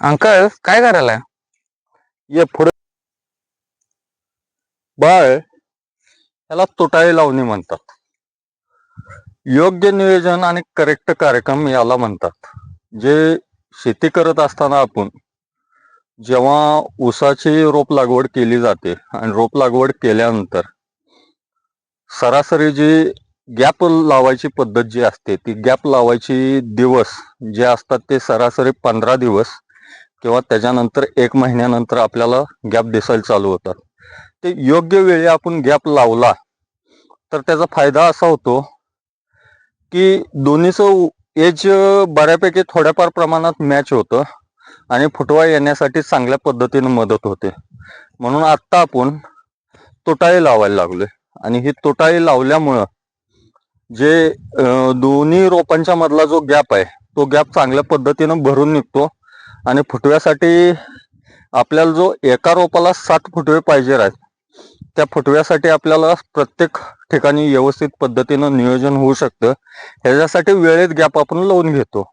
Uncle काय करायला? ये पुढे. बाळ याला तुटाळी लावणी म्हणतात. योग्य नियोजन आणि करेक्ट कार्यक्रम याला म्हणतात. जे शेती करत असताना आपण जेव्हा ऊसाची रोप लागवड केली जाते आणि रोप लागवड केल्यानंतर सरासरी जी गॅप लावायची पद्धत जी असते ती गॅप लावायची दिवस जे असतात ते सरासरी पंधरा दिवस किंवा त्याच्यानंतर एक महिन्यानंतर आपल्याला गॅप दिसायला चालू होतात. ते योग्य वेळी आपण गॅप लावला तर त्याचा फायदा असा होतो की दोन्हीचं एज बऱ्यापैकी थोड्याफार प्रमाणात मॅच होतं. आणि फुटवा येण्यासाठी चांगल्या पद्धतीने मदत होते. म्हणून आत्ता आपण तुटाळी लावायला लागलोय. आणि ही तुटाळी लावल्यामुळं जे दोन्ही रोपांच्या मधला जो गॅप आहे तो गॅप चांगल्या पद्धतीनं भरून निघतो. आणि फुटव्यासाठी आपल्याला जो एका रोपाला सात फुटवे पाहिजे आहेत त्या फुटव्यासाठी आपल्याला प्रत्येक ठिकाणी व्यवस्थित पद्धतीनं नियोजन होऊ शकतं. ह्याच्यासाठी वेळेत गॅप आपण लावून घेतो.